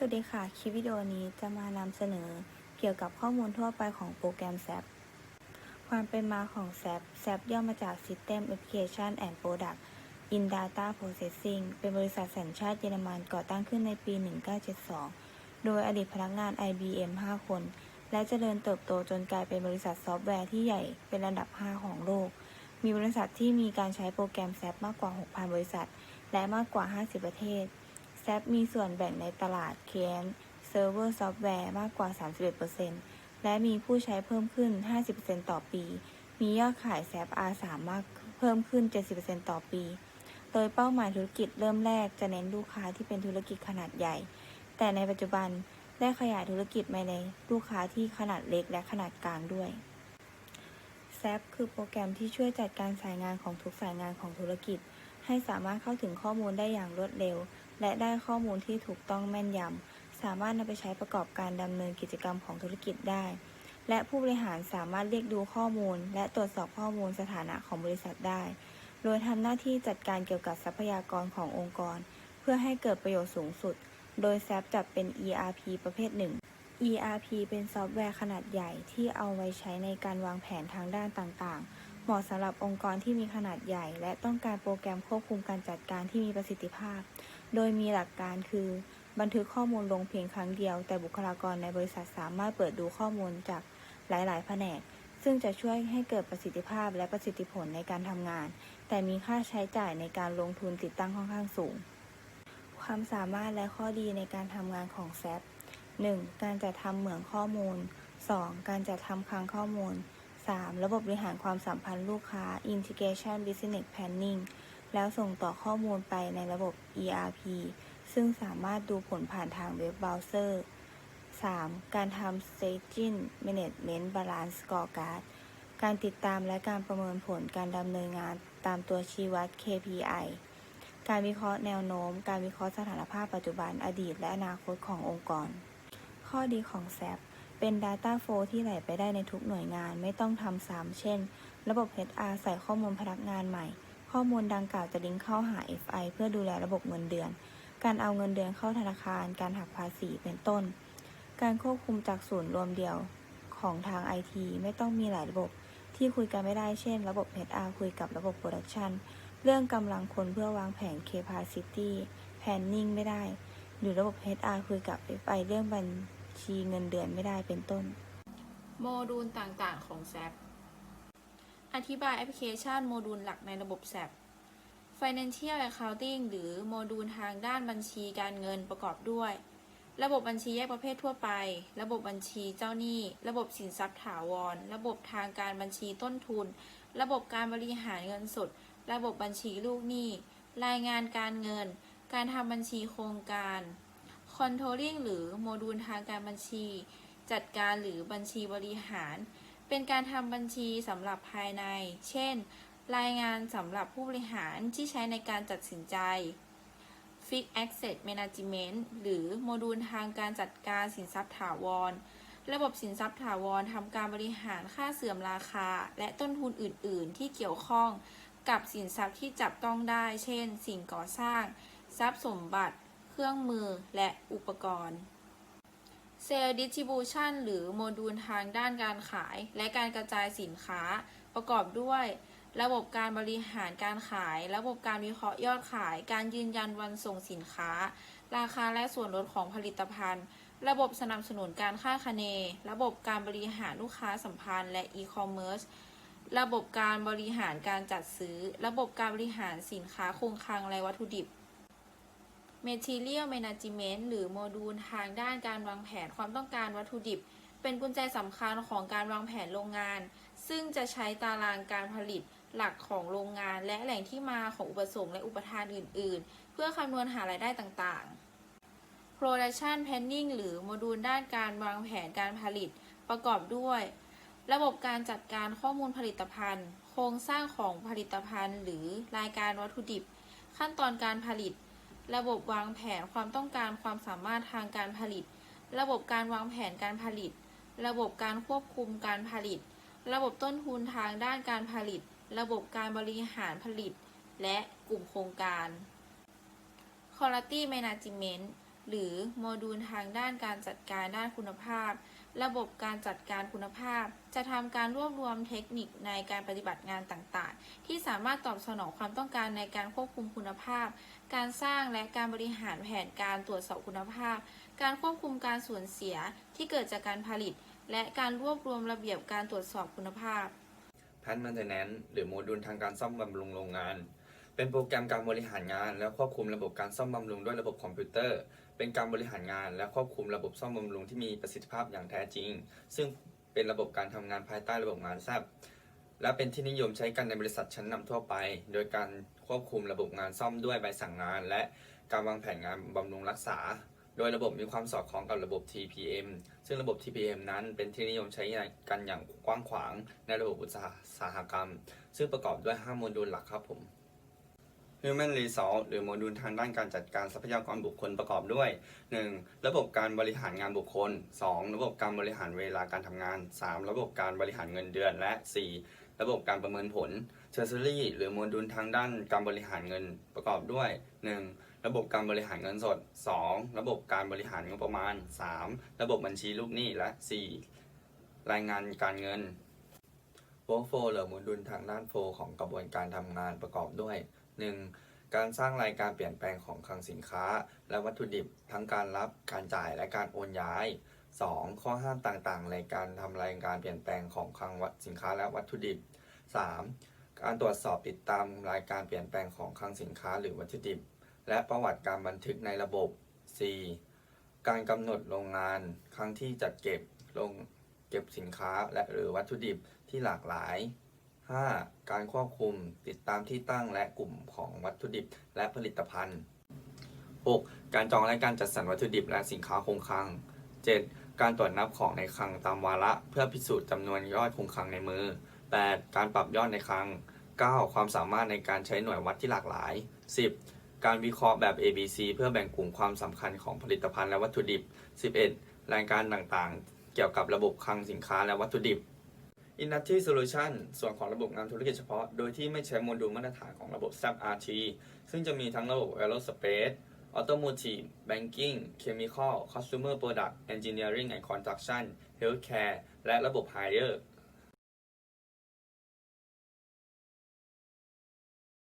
สวัสดีค่ะ คลิปวิดีโอนี้จะมานำเสนอเกี่ยวกับข้อมูลทั่วไปของโปรแกรม SAP ความเป็นมาของ SAP SAP ย่อมาจาก System Application and Product in Data Processing เป็นบริษัทสัญชาติเยอรมันก่อตั้งขึ้นในปี 1972 โดยอดีตพนักงาน IBM 5 คน และเจริญเติบโตจนกลายเป็นบริษัทซอฟต์แวร์ที่ใหญ่เป็นระดับ 5 ของโลก มีบริษัทที่มีการใช้โปรแกรม SAP มากกว่า 6,000 บริษัท และมากกว่า 50 ประเทศ SAP มีส่วนแบ่งในตลาด Client Server Software มากกว่า 31%และมีผู้ใช้เพิ่มขึ้น 50%ต่อปี มียอดขาย SAP R3 มากเพิ่มขึ้น 70%ต่อปี โดยเป้าหมายธุรกิจเริ่มแรกจะเน้นลูกค้าที่เป็นธุรกิจขนาดใหญ่ แต่ในปัจจุบันได้ขยายธุรกิจมาในลูกค้าที่ขนาดเล็กและขนาดกลางด้วย SAP คือโปรแกรมที่ช่วยจัดการสายงานของทุกสายงานของธุรกิจ ให้สามารถเข้าถึงข้อมูลได้อย่างรวดเร็ว และได้ข้อมูลที่ถูกต้องแม่นยำ สามารถนำไปใช้ประกอบการดำเนินกิจกรรมของธุรกิจได้ และผู้บริหารสามารถเรียกดูข้อมูล และตรวจสอบข้อมูลสถานะของบริษัทได้ โดยทำหน้าที่จัดการเกี่ยวกับทรัพยากรขององค์กร เพื่อให้เกิดประโยชน์สูงสุด โดย SAP จัดเป็น ERP ประเภทหนึ่ง ERP เป็นซอฟต์แวร์ขนาดใหญ่ที่เอาไว้ใช้ในการวางแผนทางด้านต่างๆ เหมาะสำหรับองค์กรที่มีขนาดใหญ่ และต้องการโปรแกรมควบคุมการจัดการที่มีประสิทธิภาพ โดยมีหลักการคือ บันทึกข้อมูลลงเพียงครั้งเดียว แต่บุคลากรในบริษัทสามารถเปิดดูข้อมูลจากหลาย ๆ แผนก ซึ่งจะช่วยให้เกิดประสิทธิภาพและประสิทธิผลในการทำงาน แต่มีค่าใช้จ่ายในการลงทุนติดตั้งค่อนข้างสูง ความสามารถและข้อดีในการทำงานของ SAP 1. การจัดทำเหมืองข้อมูล 2. การจัดทำคลังข้อมูล 3. ระบบบริหารความสัมพันธ์ลูกค้า Integration Business Planning แล้วส่งต่อข้อมูลไปในระบบ ERP ซึ่งสามารถดูผลผ่านทางเว็บเบราว์เซอร์ 3. การทำ Staging Management Balance Scorecard การติดตามและการประเมินผลการดำเนินงานตามตัวชี้วัด KPI การวิเคราะห์แนวโน้ม การวิเคราะห์สถานภาพปัจจุบันอดีตและอนาคตขององค์กร ข้อดีของ SAP เป็น Data Flow ที่ไหลไปได้ในทุกหน่วยงานไม่ต้องทำซ้ำเช่น ระบบ HR ใส่ข้อมูลพนักงานใหม่ ข้อมูลดังกล่าวจะลิงก์เข้าหา FI เพื่อดูแลระบบเงินเดือน การเอาเงินเดือนเข้าธนาคาร การหักภาษีเป็นต้น การควบคุมจากศูนย์รวมเดียวของทาง IT ไม่ต้องมีหลายระบบที่คุยกันไม่ได้เช่น ระบบ HR คุยกับระบบ Production เรื่องกำลังคนเพื่อวางแผน capacity planning ไม่ได้ หรือระบบ HR คุยกับ FI เรื่องบัญ ชีเงินเดือนไม่ได้เป็นต้น โมดูลต่างๆ ของ SAP อธิบายแอปพลิเคชันโมดูลหลักในระบบ SAP Financial Accounting หรือโมดูลทางด้านบัญชีการเงินประกอบด้วย ระบบบัญชีแยกประเภททั่วไป ระบบบัญชีเจ้าหนี้ ระบบสินทรัพย์ถาวร ระบบทางการบัญชีต้นทุน ระบบการบริหารเงินสด ระบบบัญชีลูกหนี้ รายงานการเงิน การทำบัญชีโครงการ Controlling หรือโมดูลทางการบัญชี จัดการหรือบัญชีบริหาร เป็นการทำบัญชีสำหรับภายใน เช่น รายงานสำหรับผู้บริหารที่ใช้ในการตัดสินใจ Fixed Asset Management หรือโมดูลทางการจัดการสินทรัพย์ถาวร ระบบสินทรัพย์ถาวรทำการบริหารค่าเสื่อมราคา และต้นทุนอื่น ๆ ที่เกี่ยวข้องกับสินทรัพย์ที่จับต้องได้ เช่น สิ่งก่อสร้าง ทรัพย์สมบัติ เครื่องมือและอุปกรณ์เซลล์ดิสติบูชันหรือโมดูลทางด้านการขาย และการกระจายสินค้า ประกอบด้วย ระบบการบริหารการขาย ระบบการวิเคราะห์ยอดขาย การยืนยันวันส่งสินค้า ราคาและส่วนลดของผลิตภัณฑ์ ระบบสนับสนุนการค่าคะเน ระบบการบริหารลูกค้าสัมพันธ์และอีคอมเมิร์ซระบบการบริหารการจัดซื้อ ระบบการบริหารสินค้าคงคลังและวัตถุดิบ Material Management หรือโมดูลทางด้านการวางแผนความต้องการวัตถุดิบ เป็นกุญแจสำคัญของการวางแผนโรงงาน ซึ่งจะใช้ตารางการผลิตหลักของโรงงาน และแหล่งที่มาของอุปสงค์และอุปทานอื่น ๆ เพื่อคำนวณหารายได้ต่างๆ Production Planning หรือโมดูลด้านการวางแผนการผลิตประกอบด้วย ระบบการจัดการข้อมูลผลิตภัณฑ์ โครงสร้างของผลิตภัณฑ์ หรือรายการวัตถุดิบ ขั้นตอนการผลิต ระบบวางแผนความต้องการความสามารถทางการผลิต ระบบการวางแผนการผลิต ระบบการควบคุมการผลิต ระบบต้นทุนทางด้านการผลิต ระบบการบริหารผลิต และกลุ่มโครงการ Quality Management หรือโมดูลทางด้านการจัดการด้านคุณภาพ ระบบการจัดการคุณภาพ จะทำการรวบรวมเทคนิคในการปฏิบัติงานต่างๆ ที่สามารถตอบสนองความต้องการในการควบคุมคุณภาพ การสร้างและการบริหารแผนการตรวจสอบคุณภาพ การควบคุมการสูญเสียที่เกิดจากการผลิต และการรวบรวมระเบียบการตรวจสอบคุณภาพ Plant Maintenance หรือโมดูลทางการซ่อมบำรุงโรงงานเป็นโปรแกรมการบริหารงานและควบคุมระบบการซ่อมบำรุงด้วยระบบคอมพิวเตอร์ เป็นการบริหารงานและควบคุมระบบซ่อมบำรุงที่มีประสิทธิภาพอย่างแท้จริง ซึ่งเป็นระบบการทำงานภายใต้ระบบงานแซบและเป็นที่นิยมใช้กันในบริษัทชั้นนำทั่วไป โดยการควบคุมระบบงานซ่อมด้วยใบสั่งงาน และการวางแผนงานบำรุงรักษา โดยระบบมีความสอดคล้องกับระบบ TPM ซึ่งระบบ TPM นั้นเป็นที่นิยมใช้กันอย่างกว้างขวางในระบบอุตสาหกรรม ซึ่งประกอบด้วย 5 โมดูลหลักครับผม Human Resource หรือโมดูลทางด้านการจัดการทรัพยากรบุคคลประกอบด้วย 1. ระบบการบริหารงานบุคคล 2. ระบบการบริหารเวลาการทำงาน 3. ระบบการบริหารเงินเดือน และ 4. ระบบการประเมินผล Treasury หรือโมดูลทางด้านการบริหารเงินประกอบด้วย 1. ระบบการบริหารเงินสด 2. ระบบการบริหารงบประมาณ 3. ระบบบัญชีลูกหนี้และ 4. รายงานการเงิน Workflow หรือโมดูลทางด้านโฟของกระบวนการทำงานประกอบด้วย 1. การสร้างรายการเปลี่ยนแปลงของคลังสินค้า และวัตถุดิบทั้งการรับการจ่ายและการโอนย้าย 2. ข้อห้ามต่างๆ ในการทำรายการเปลี่ยนแปลงของคลังสินค้าและวัตถุดิบ 3. การตรวจสอบติดตามรายการเปลี่ยนแปลงของคลังสินค้าหรือวัตถุดิบ และประวัติการบันทึกในระบบ 4. การกำหนดโรงงานครั้งที่จัดเก็บลงเก็บสินค้าและหรือวัตถุดิบที่หลากหลาย 5. การควบคุมติดตามที่ตั้งและกลุ่มของวัตถุดิบและผลิตภัณฑ์ 6. การจองและการจัดสรรวัตถุดิบและสินค้าคงคลัง 7. การตรวจนับของในคลังตามวาระเพื่อพิสูจน์จำนวนยอดคงคลังในมือ 8. การปรับยอดในคลัง 9. ความสามารถในการใช้หน่วยวัดที่หลากหลาย 10. การวิเคราะห์แบบ ABC เพื่อแบ่งกลุ่มความสำคัญของผลิตภัณฑ์และวัตถุดิบ 11. รายการต่างๆ เกี่ยวกับระบบคลังสินค้าและวัตถุดิบ Industry Solution ส่วนของระบบงานธุรกิจเฉพาะ โดยที่ไม่ใช้โมดูลมาตรฐานของระบบ SAP RT ซึ่งจะมีทั้งระบบ Aerospace Automotive Banking Chemical Consumer Product Engineering and Construction Healthcare และระบบ Hire